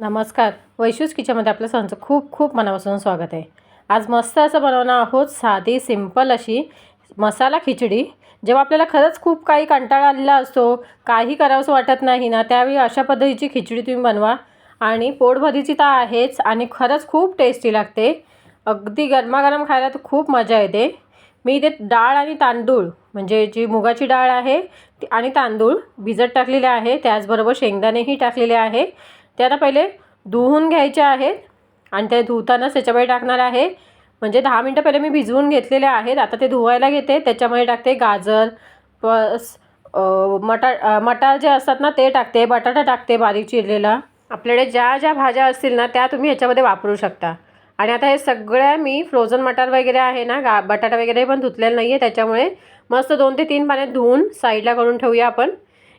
नमस्कार. वैशूज किचनमध्ये आपल्या सरांचं खूप खूप मनापासून स्वागत आहे. आज मस्त असं बनवणार आहोत साधी सिंपल अशी मसाला खिचडी. जेव्हा आपल्याला खरंच खूप काही कंटाळा आलेला असतो काही करावंसं वाटत नाही ना त्यावेळी अशा पद्धतीची खिचडी तुम्ही बनवा. आणि पोटभरीची तर आहेच आणि खरंच खूप टेस्टी लागते. अगदी गरमागरम खायला तर खूप मजा येते. मी इथे डाळ आणि तांदूळ म्हणजे जी मुगाची डाळ आहे ती आणि तांदूळ भिजत टाकलेले आहे. त्याचबरोबर शेंगदाणेही टाकलेले आहे. ते आता पहिले धुवून घ्यायचे आहेत आणि ते धुतानाच त्याच्यामध्ये टाकणार आहे. म्हणजे दहा मिनटं पहिले मी भिजवून घेतलेले आहेत. आता ते धुवायला घेते. त्याच्यामध्ये टाकते गाजर प्लस मटा मटार जे असतात ना ते टाकते. बटाटा टाकते बारीक चिरलेला. आपल्याकडे ज्या ज्या भाज्या असतील ना त्या तुम्ही ह्याच्यामध्ये वापरू शकता. आणि आता हे सगळ्या मी फ्रोझन मटार वगैरे आहे ना गा बटाटा वगैरे पण धुतलेलं नाही आहे त्याच्यामुळे मस्त दोन ते तीन पाण्यात धुवून साईडला करून ठेवूया आपण.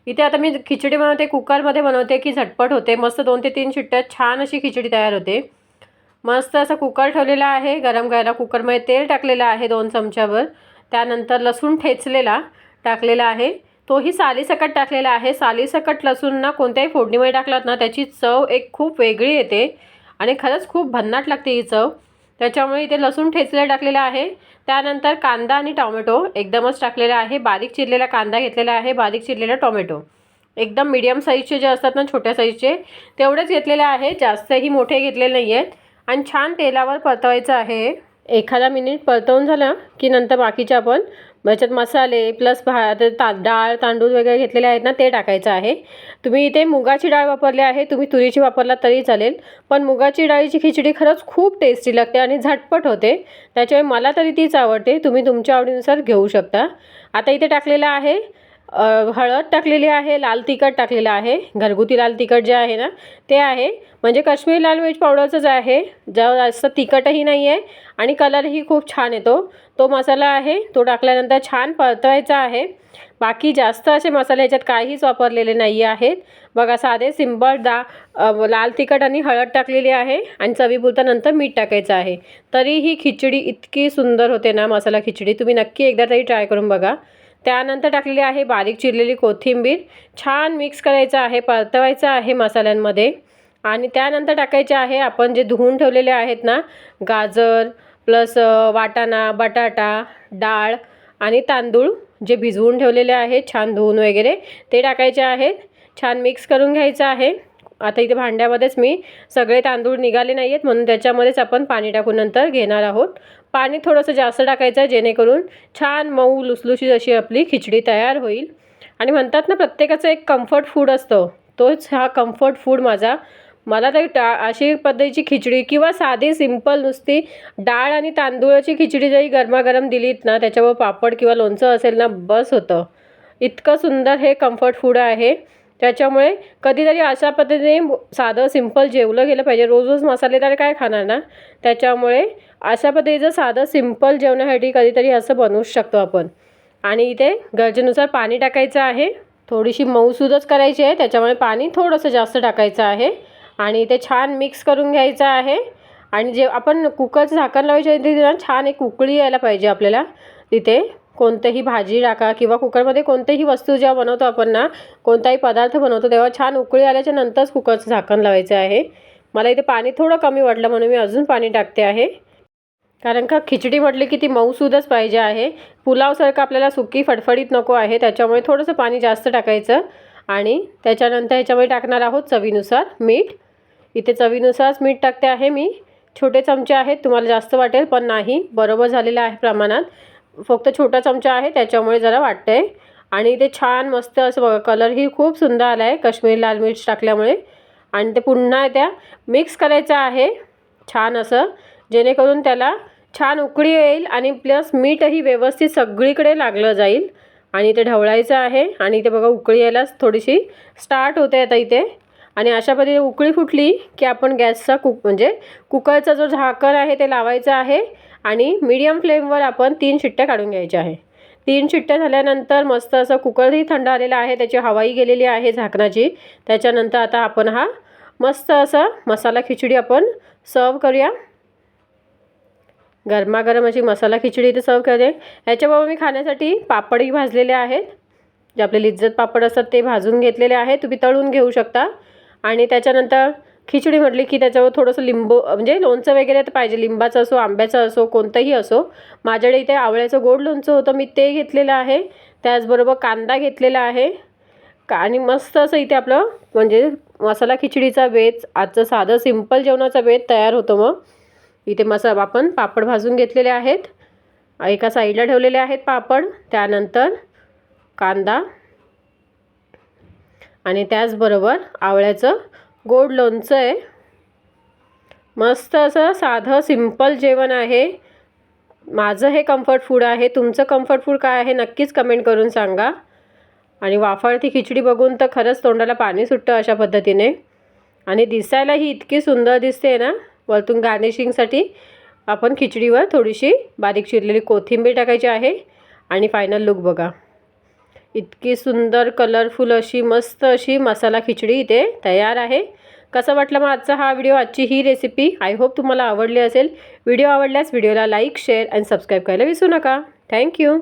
इथे आता मी खिचडी बनवते कुकरमध्ये बनवते की झटपट होते. मस्त दोन ते तीन शिट्ट्यात छान अशी खिचडी तयार होते. मस्त असं कुकर ठेवलेला आहे गरम करायला कुकरमध्ये तेल टाकलेलं आहे दोन चमच्यावर. त्यानंतर लसूण ठेचलेला टाकलेला आहे. तोही सालीसकट टाकलेला आहे. सालीसकट लसूण ना कोणत्याही फोडणीमध्ये टाकलात ना त्याची चव एक खूप वेगळी येते आणि खरंच खूप भन्नाट लागते ही चव. त्याच्यामुळे इथे लसूण ठेचलेलं टाकलेलं आहे. त्यानंतर कांदा आणि टॉमॅटो एकदमच टाकलेला आहे. बारीक चिरलेला कांदा घेतलेला आहे. बारीक चिरलेला टॉमॅटो. एकदम मीडियम साईजचे जे असतात ना छोट्या साईजचे तेवढेच घेतलेले आहे. जास्तही मोठे घेतलेले नाही आहेत आणि छान तेलावर परतवायचं आहे. एखादा मिनिट परतवून झालं की नंतर बाकीचे आपण याच्यात मसाले प्लस भा ता डाळ तांदूळ वगैरे घेतलेले आहेत ना ते टाकायचं आहे. तुम्ही इथे मुगाची डाळ वापरली आहे तुम्ही तुरीची वापरला तरी चालेल. पण मुगाची डाळीची खिचडी खरंच खूप टेस्टी लागते आणि झटपट होते. त्याच्यामुळे मला तरी तीच आवडते. तुम्ही तुमच्या आवडीनुसार घेऊ शकता. आता इथे टाकलेलं आहे हळद टाकलेली आहे लाल तिखट टाकलेलं आहे. घरगुती लाल तिखट जे आहे ना ते आहे. म्हणजे काश्मीरी लाल मिर्च पावडरचंच आहे ज्या जास्त तिखटही नाही आहे आणि कलरही खूप छान येतो. तो मसाला आहे तो टाकल्यानंतर छान परतवायचा आहे. बाकी जास्त असे मसाले याच्यात काहीच वापरलेले नाही आहेत. बघा साधे सिंपल डा लाल तिखट आणि हळद टाकलेली आहे आणि चवीपुरता नंतर मीठ टाकायचं आहे. तरी ही खिचडी इतकी सुंदर होते ना मसाला खिचडी तुम्ही नक्की एकदा तरी ट्राय करून बघा. त्यानंतर टाकलेली आहे बारीक चिरलेली कोथिंबीर. छान मिक्स करायचं आहे परतवायचं आहे मसाल्यांमध्ये. आणि त्यानंतर टाकायचे आहे आपण जे धुवून ठेवलेले आहेत ना गाजर प्लस वाटाणा बटाटा डाळ आणि तांदूळ जे भिजवून ठेवलेले आहेत छान धुवून वगैरे ते टाकायचे आहेत. छान मिक्स करून घ्यायचं आहे. आता इथे भांड्यामध्येच मी सगळे तांदूळ निघाले नाही आहेत म्हणून त्याच्यामध्येच आपण पाणी टाकून नंतर घेणार आहोत. पाणी थोडंसं जास्त टाकायचं आहे जेणेकरून छान मऊ लुसलुशीत अशी आपली खिचडी तयार होईल. आणि म्हणतात ना प्रत्येकाचं एक कम्फर्ट फूड असतं. तोच हा कम्फर्ट फूड माझा मला तरी टा अशी पद्धतीची खिचडी किंवा साधी सिंपल नुसती डाळ आणि तांदूळाची खिचडी जरी गरमागरम दिलीत ना त्याच्यावर पापड किंवा लोणचं असेल ना बस होतं. इतकं सुंदर हे कम्फर्ट फूड आहे. त्याच्यामुळे कधीतरी अशा पद्धतीने साधं सिंपल जेवलं गेलं पाहिजे. रोज रोज मसालेदार काय खाणार ना? त्याच्यामुळे अशा पद्धतीचं साधं सिंपल जेवणासाठी कधीतरी असं बनवू शकतो आपण. आणि इथे गरजेनुसार पाणी टाकायचं आहे. थोडीशी मऊसूदच करायची आहे. त्याच्यामुळे पाणी थोडंसं जास्त टाकायचं आहे. आणि ते छान मिक्स करून घ्यायचं आहे. आणि जे आपण कुकरचं झाकण लावायच्या तिथे छान एक उकळी यायला पाहिजे आपल्याला. तिथे कोणतंही भाजी टाका किंवा कुकरमध्ये कोणतीही वस्तू जेव्हा बनवतो आपण ना कोणताही पदार्थ बनवतो तेव्हा छान उकळी आल्याच्या नंतरच कुकरचं झाकण लावायचं आहे. मला इथे पाणी थोडं कमी वाटलं म्हणून मी अजून पाणी टाकते आहे. कारण का खिचडी म्हटली की ती मऊसूदच पाहिजे आहे. पुलावसारखं आपल्याला सुकी फडफडीत नको आहे त्याच्यामुळे थोडंसं पाणी जास्त टाकायचं. आणि त्याच्यानंतर ह्याच्यामध्ये टाकणार आहोत चवीनुसार मीठ. इथे चवीनुसारच मीठ टाकते आहे मी. छोटे चमचे आहेत तुम्हाला जास्त वाटेल पण नाही. बरोबर झालेलं आहे प्रमाणात. फक्त छोटा चमचा आहे त्याच्यामुळे जरा वाटतं आहे आणि ते छान मस्त असं बघा कलरही खूप सुंदर आला आहे काश्मीरी लाल मिर्च टाकल्यामुळे. आणि ते पुन्हा त्या मिक्स करायचं आहे छान असं. जेणेकरून त्याला छान उकळी येईल आणि प्लस मीठही व्यवस्थित सगळीकडे लागलं जाईल. आणि इथे ढवळायचं आहे. आणि ते बघा उकळी यायलाच थोडीशी स्टार्ट होते आता इथे. आणि अशा पद्धतीने उकळी फुटली की आपण गॅसचा कुक म्हणजे कुकरचा जो झाकण आहे ते लावायचं आहे आणि मीडियम फ्लेमवर आपण तीन शिट्ट्या काढून घ्यायच्या आहे. तीन शिट्ट्या झाल्यानंतर मस्त असं कुकरही थंड आलेला आहे त्याची हवाई गेलेली आहे झाकणाची. त्याच्यानंतर आता आपण हा मस्त असा मसाला खिचडी आपण सर्व करूया. गरमागरम अशी मसाला खिचडी इथे सर्व करते. ह्याच्याबरोबर मी खाण्यासाठी पापडही भाजलेले आहेत. जे आपले लिज्जत पापड असतात ते भाजून घेतलेले आहेत. तुम्ही तळून घेऊ शकता. आणि त्याच्यानंतर खिचडी म्हटली की त्याच्यावर थोडंसं लिंबू म्हणजे लोणचं वगैरे तर पाहिजे लिंबाचं असो आंब्याचं असो कोणतंही असो. माझ्याकडे इथे आवळ्याचं गोड लोणचं होतं मी ते घेतलेलं आहे. त्याचबरोबर कांदा घेतलेला आहे. का आणि मस्त असं इथे आपलं म्हणजे मसाला खिचडीचा वेज आजचं साधं सिंपल जेवणाचा वेज तयार होतो मग. इथे मसा आपण पापड भाजून घेतलेले आहेत. एका साईडला ठेवलेले आहेत पापड. त्यानंतर कांदा. आणि त्याचबरोबर आवळ्याचं गोड लोणचं आहे. मस्त असं साधं सिंपल जेवण आहे. माझं हे कम्फर्ट फूड आहे. तुमचं कम्फर्ट फूड काय आहे नक्कीच कमेंट करून सांगा. आणि वाफाळती खिचडी बघून तर खरंच तोंडाला पाणी सुटतं अशा पद्धतीने. आणि दिसायला ही इतकी सुंदर दिसते ना. वरतून गार्निशिंगसाठी आपण खिचडीवर थोडीशी बारीक चिरलेली कोथिंबीर टाकायची आहे. आणि फायनल लुक बघा. इतकी सुंदर कलरफुल अशी मस्त अशी मसाला खिचडी इथे तयार आहे. कसं वाटलं मग आजचा हा व्हिडिओ आजची ही रेसिपी आय होप तुम्हाला आवडली असेल. व्हिडिओ आवडल्यास व्हिडिओला लाईक शेअर अँड सबस्क्राईब करायला विसरू नका. थँक्यू